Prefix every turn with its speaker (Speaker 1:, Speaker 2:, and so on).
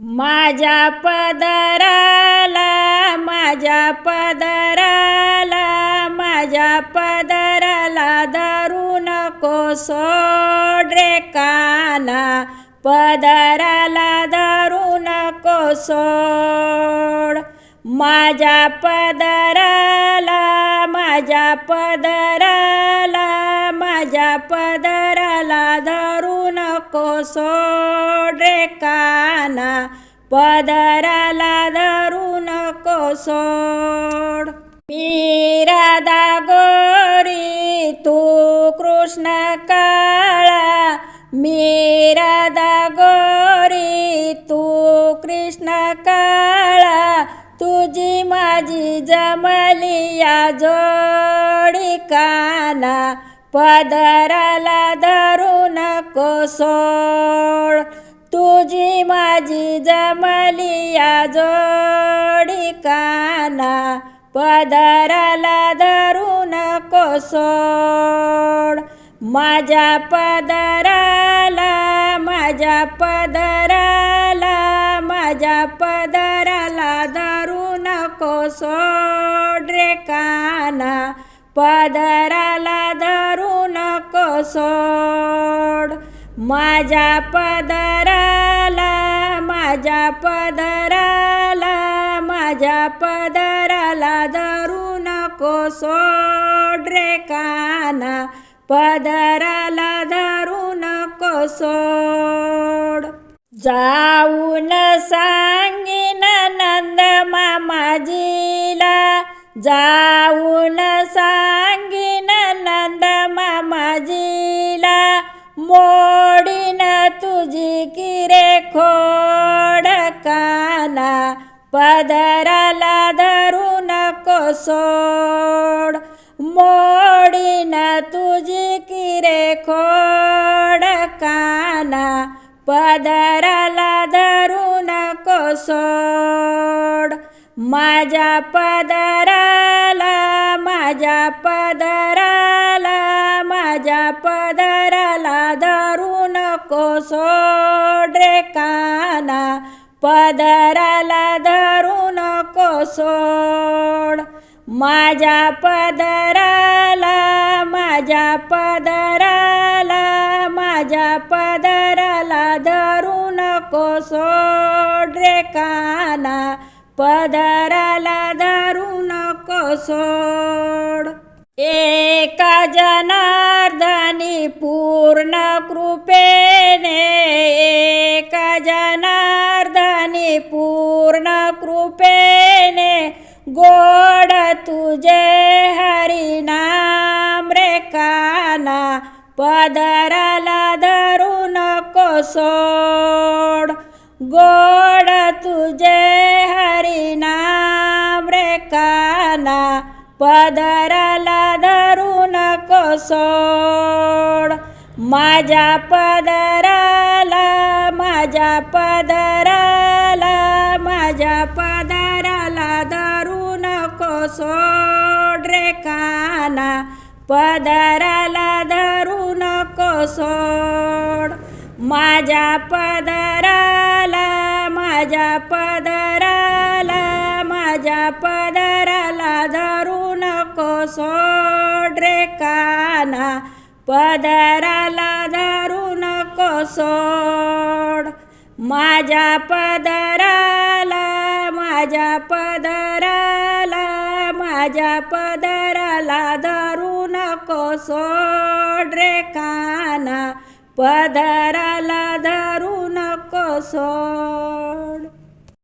Speaker 1: माझ्या पदराला माझ्या पदराला माझ्या पदराला धरू नको सोड रे काना. पदराला धरू नको सोड. माझ्या पदराला माझ्या पदराला माझ्या पदर सोड रे काना पदराला धरू नको सोड मी राधा गोरी तू कृष्ण काळा. मी राधा गोरी तू कृष्ण काळा. तुझी माझी जमलिया जोडी काना पदराला धरू नको तुझी माझी जमली या जोडी काना पदराला धरून नको सोड माझ्या पदराला माझ्या पदराला माझ्या पदराला धरून नको रे काना पदराला धरून नको माझ्या पदराला माझ्या पदराला माझ्या पदराला धरू नको सोड रे काना. पदराला धरू नको सोड. जाऊन सांगीन नंद मामाजीला जाऊन सांग काना पदराला धरू नको सोड मोडीन तुझी किरे खोड काना पदराला धरू नको सोड माझ्या पदराला माझ्या पदराला माझ्या पदराला धरू नको सोड रे काना पदराला धरू नको सोड. माझ्या पदराला माझ्या पदराला माझ्या पदराला धरू नको सोड रे काना. पदराला धरू नको सोड. एका जनार्दनी पूर्ण कृपेने गोड तुझे हरिनाम रे काना पदराला धरू नको सोड. गोड तुझे हरिनाम रे काना पदराला धरू नको सोड. माझ्या पदराला माझ्या पदराला सोड रे काना पदराला धरू नको सोड. माझ्या पदराला माझ्या पदराला माझ्या पदराला धरू नको सोड रे काना पदराला धरू नको सोड. माझ्या पदराला माझ्या पदराला माझ्या पदराला धरू नको सोड रे काना. पदराला धरू नको सोड.